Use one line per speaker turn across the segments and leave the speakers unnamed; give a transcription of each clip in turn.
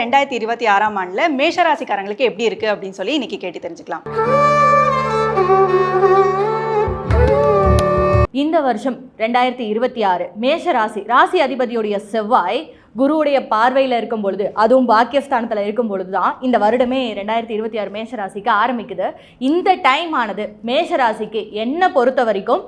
ரெண்டாயிரத்தி இருபத்தி ஆறாம் ஆண்டுல மேஷராசிக்காரங்களுக்கு எப்படி இருக்கு அப்படின்னு சொல்லி இன்னைக்கு கேட்டு தெரிஞ்சுக்கலாம்.
இந்த வருஷம் ரெண்டாயிரத்தி இருபத்தி ஆறு மேஷ ராசி ராசி அதிபதியுடைய செவ்வாய் குருவுடைய பார்வையில் இருக்கும் பொழுது அதுவும் பாக்கியஸ்தானத்தில் இருக்கும் பொழுது தான் இந்த வருடமே ரெண்டாயிரத்தி இருபத்தி ஆறு மேஷ ராசிக்கு ஆரம்பிக்குது. இந்த டைம் ஆனது மேஷ ராசிக்கு என்ன பொறுத்த வரைக்கும்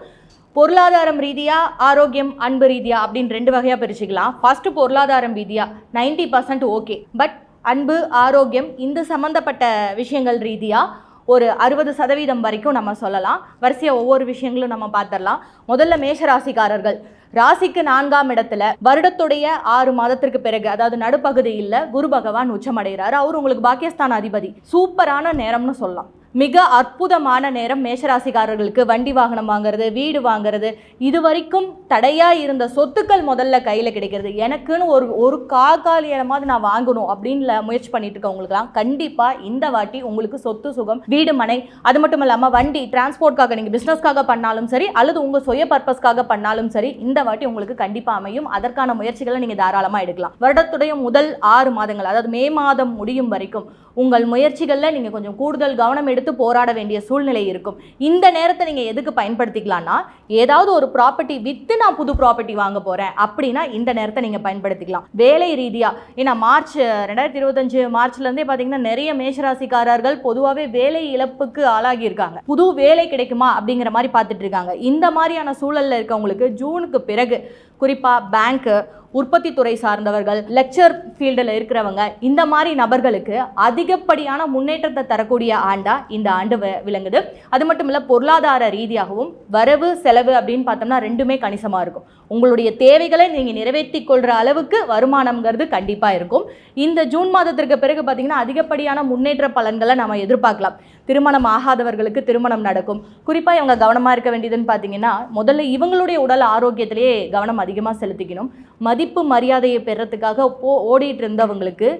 பொருளாதாரம் ரீதியாக ஆரோக்கியம் அன்பு ரீதியாக அப்படின்னு ரெண்டு வகையாக பிரிச்சுக்கலாம். ஃபஸ்ட்டு பொருளாதாரம் ரீதியாக நைன்டி பர்சன்ட் ஓகே பட் அன்பு ஆரோக்கியம் இந்த சம்மந்தப்பட்ட விஷயங்கள் ரீதியாக ஒரு அறுபது சதவீதம் வரைக்கும் நம்ம சொல்லலாம். வரிசையாக ஒவ்வொரு விஷயங்களும் நம்ம பார்த்துடலாம். முதல்ல மேஷ ராசிக்காரர்கள் ராசிக்கு நான்காம் இடத்துல வருடத்துடைய ஆறு மாதத்திற்கு பிறகு அதாவது நடுப்பகுதியில் குரு பகவான் உச்சமடைகிறார். அவர் உங்களுக்கு பாக்கியஸ்தான் அதிபதி சூப்பரான நேரம்னு சொல்லலாம். மிக அற்புதமான நேரம் மேஷராசிக்காரர்களுக்கு வண்டி வாகனம் வாங்குறது வீடு வாங்குறது. இது வரைக்கும் தடையாக இருந்த சொத்துக்கள் முதல்ல கையில் கிடைக்கிறது. எனக்குன்னு ஒரு ஒரு காக்காலி நான் வாங்கணும் அப்படின்னு முயற்சி பண்ணிட்டு இருக்கவங்களுக்குலாம் கண்டிப்பாக இந்த வாட்டி உங்களுக்கு சொத்து சுகம் வீடு மனை அது மட்டும் இல்லாமல் வண்டி டிரான்ஸ்போர்ட்காக நீங்கள் பிஸ்னஸ்க்காக பண்ணாலும் சரி அல்லது உங்கள் சுய பர்பஸ்க்காக பண்ணாலும் சரி இந்த வாட்டி உங்களுக்கு கண்டிப்பாக அமையும். அதற்கான முயற்சிகளை நீங்கள் தாராளமாக எடுக்கலாம். வருடத்துடைய முதல் ஆறு மாதங்கள் அதாவது மே மாதம் முடியும் வரைக்கும் உங்கள் முயற்சிகளில் நீங்கள் கொஞ்சம் கூடுதல் கவனம் எடுத்து போராட வேண்டிய சூழ்நிலை இருக்கும். இந்த நேரத்தை நீங்கள் எதுக்கு பயன்படுத்திக்கலாம்னா ஏதாவது ஒரு ப்ராப்பர்ட்டி விற்று நான் புது ப்ராப்பர்ட்டி வாங்க போகிறேன் அப்படின்னா இந்த நேரத்தை நீங்கள் பயன்படுத்திக்கலாம். வேலை ரீதியாக ஏன்னா மார்ச் ரெண்டாயிரத்தி இருபத்தஞ்சு மார்ச்லேருந்தே பார்த்தீங்கன்னா நிறைய மேஷராசிக்காரர்கள் பொதுவாகவே வேலை இழப்புக்கு ஆளாகியிருக்காங்க. புது வேலை கிடைக்குமா அப்படிங்கிற மாதிரி பார்த்துட்டு இருக்காங்க. இந்த மாதிரியான சூழலில் இருக்கவங்களுக்கு ஜூனுக்கு பிறகு குறிப்பாக பேங்க்கு உற்பத்தி துறை சார்ந்தவர்கள் லெக்சர் ஃபீல்டில் இருக்கிறவங்க இந்த மாதிரி நபர்களுக்கு அதிகப்படியான முன்னேற்றத்தை தரக்கூடிய ஆண்டா இந்த ஆண்டு விளங்குது. அது மட்டும் இல்லை பொருளாதார ரீதியாகவும் வரவு செலவு அப்படின்னு பார்த்தோம்னா ரெண்டுமே கணிசமாக இருக்கும். உங்களுடைய தேவைகளை நீங்கள் நிறைவேற்றி கொள்கிற அளவுக்கு வருமானம்ங்கிறது கண்டிப்பாக இருக்கும். இந்த ஜூன் மாதத்திற்கு பிறகு பார்த்தீங்கன்னா அதிகப்படியான முன்னேற்ற பலன்களை நம்ம எதிர்பார்க்கலாம். திருமணம் ஆகாதவர்களுக்கு திருமணம் நடக்கும். குறிப்பாக இவங்க கவனமாக இருக்க வேண்டியதுன்னு பார்த்தீங்கன்னா முதல்ல இவங்களுடைய உடல் ஆரோக்கியத்திலேயே கவனம் அதிகமாக செலுத்திக்கணும். மதிப்பு மரியாதையை பெறத்துக்காக போ ஓடிட்டு இருந்தவங்களுக்கு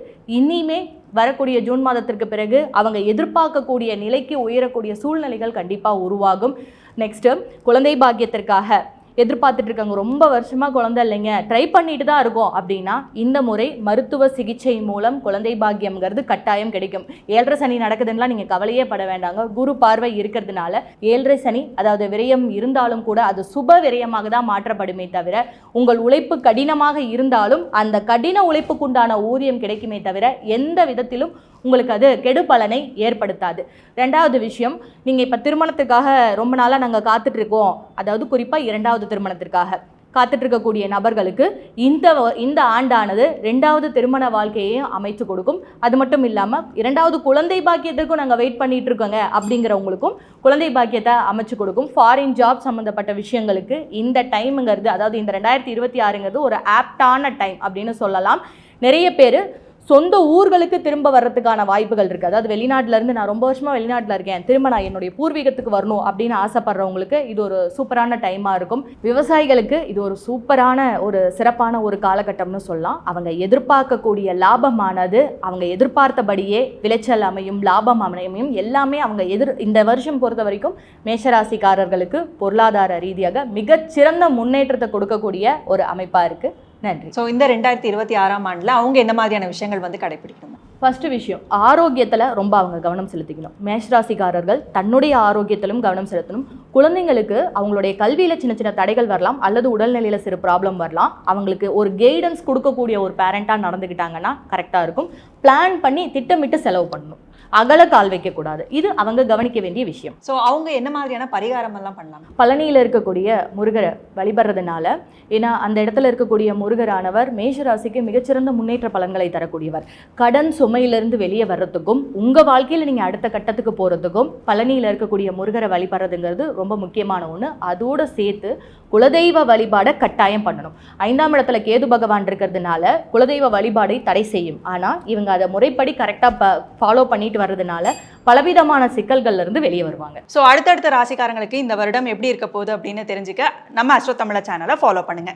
இனிமே வரக்கூடிய ஜூன் மாதத்திற்கு பிறகு அவங்க எதிர்பார்க்கக்கூடிய நிலைக்கு உயரக்கூடிய சூழ்நிலைகள் கண்டிப்பாக உருவாகும். நெக்ஸ்ட்டு குழந்தை பாக்கியத்திற்காக எதிர்பார்த்துட்டு இருக்காங்க ரொம்ப வருஷமாக குழந்தை இல்லைங்க. ட்ரை பண்ணிட்டு தான் இருக்கோம். அப்படின்னா இந்த முறை மருத்துவ சிகிச்சை மூலம் குழந்தை பாக்கியம்ங்கிறது கட்டாயம் கிடைக்கும். ஏழரை சனி நடக்குதுன்னா நீங்கள் கவலையே பட வேண்டாங்க. குரு பார்வை இருக்கிறதுனால ஏழரை சனி அதாவது விரயம் இருந்தாலும் கூட அது சுப விரயமாக தான் மாற்றப்படுமே தவிர உங்கள் உழைப்பு கடினமாக இருந்தாலும் அந்த கடின உழைப்புக்குண்டான ஊதியம் கிடைக்குமே தவிர எந்த விதத்திலும் உங்களுக்கு அது கெடு பலனை ஏற்படுத்தாது. ரெண்டாவது விஷயம் நீங்கள் இப்போ திருமணத்துக்காக ரொம்ப நாளாக நாங்கள் காத்துட்ருக்கோம். அதாவது குறிப்பாக இரண்டாவது திருமணத்திற்காக. காத்துட்ருக்கக்கூடிய நபர்களுக்கு இந்த இந்த ஆண்டானது ரெண்டாவது திருமண வாழ்க்கையையும் அமைத்து கொடுக்கும். அது மட்டும் இல்லாமல் இரண்டாவது குழந்தை பாக்கியத்திற்கும் நாங்கள் வெயிட் பண்ணிட்டு இருக்கோங்க அப்படிங்கிறவங்களுக்கும் குழந்தை பாக்கியத்தை அமைச்சு கொடுக்கும். ஃபாரின் ஜாப் சம்மந்தப்பட்ட விஷயங்களுக்கு இந்த டைமுங்கிறது அதாவது இந்த ரெண்டாயிரத்தி இருபத்தி ஆறுங்கிறது ஒரு ஆப்டான டைம் அப்படின்னு சொல்லலாம். நிறைய பேர் சொந்த ஊர்களுக்கு திரும்ப வர்றதுக்கான வாய்ப்புகள் இருக்குது அதாவது வெளிநாட்டிலேருந்து நான் ரொம்ப வருஷமாக வெளிநாட்டில் இருக்கேன். திரும்ப நான் என்னுடைய பூர்வீகத்துக்கு வரணும் அப்படின்னு ஆசைப்படுறவங்களுக்கு இது ஒரு சூப்பரான டைமாக இருக்கும். விவசாயிகளுக்கு இது ஒரு சூப்பரான ஒரு சிறப்பான ஒரு காலகட்டம்னு சொல்லலாம். அவங்க எதிர்பார்க்கக்கூடிய லாபமானது அவங்க எதிர்பார்த்தபடியே விளைச்சல் அமையும் லாபம் அமையும் எல்லாமே அவங்க எதிர் இந்த வருஷம் பொறுத்த வரைக்கும் மேஷராசிக்காரர்களுக்கு பொருளாதார ரீதியாக மிகச்சிறந்த முன்னேற்றத்தை கொடுக்கக்கூடிய ஒரு அமைப்பாக இருக்குது நன்றி.
ஸோ இந்த ரெண்டாயிரத்தி இருபத்தி ஆறாம் ஆண்டுல அவங்க என்ன மாதிரியான விஷயங்கள் வந்து கடைபிடிக்கணும்?
ஃபர்ஸ்ட் விஷயம் ஆரோக்கியத்தில் ரொம்ப அவங்க கவனம் செலுத்திக்கணும். மேஷராசிக்காரர்கள் தன்னுடைய ஆரோக்கியத்திலும் கவனம் செலுத்தணும். குழந்தைங்களுக்கு அவங்களுடைய கல்வியில் சின்ன சின்ன தடைகள் வரலாம் அல்லது உடல்நிலையில் சிறு ப்ராப்ளம் வரலாம். அவங்களுக்கு ஒரு கைடன்ஸ் கொடுக்கக்கூடிய ஒரு பேரண்ட்டாக நடந்துக்கிட்டாங்கன்னா கரெக்டாக இருக்கும். பிளான் பண்ணி திட்டமிட்டு செலவு பண்ணணும். அகல கால் வைக்கக்கூடாது. இது அவங்க கவனிக்க வேண்டிய விஷயம்.
ஸோ அவங்க என்ன மாதிரியான பரிகாரம் எல்லாம் பண்ணலாம்?
பழனியில் இருக்கக்கூடிய முருகரை வழிபடுறதுனால ஏன்னா அந்த இடத்துல இருக்கக்கூடிய முருகரானவர் மேஷராசிக்கு மிகச்சிறந்த முன்னேற்ற பலன்களை தரக்கூடியவர். கடன் சுமையிலிருந்து வெளியே வர்றதுக்கும் உங்கள் வாழ்க்கையில் நீங்கள் அடுத்த கட்டத்துக்கு போகிறதுக்கும் பழனியில் இருக்கக்கூடிய முருகரை வழிபடுறதுங்கிறது ரொம்ப முக்கியமான ஒன்று அதோடு சேர்த்து குலதெய்வ வழிபாடை கட்டாயம் பண்ணணும். ஐந்தாம் இடத்துல கேது பகவான் இருக்கிறதுனால குலதெய்வ வழிபாடை தடை செய்யும். ஆனால் இவங்க அதை முறைப்படி கரெக்டாக ப ஃபாலோ பண்ணிட்டு வர்றதுனால பலவிதமான சிக்கல்கள்ல இருந்து வெளியே வருவாங்க.
ஸோ அடுத்தடுத்த ராசிக்காரங்களுக்கு இந்த வருடம் எப்படி இருக்க போகுது அப்படின்னு தெரிஞ்சுக்க நம்ம அஸ்ட்ரோ தமிழ சேனலை ஃபாலோ பண்ணுங்க.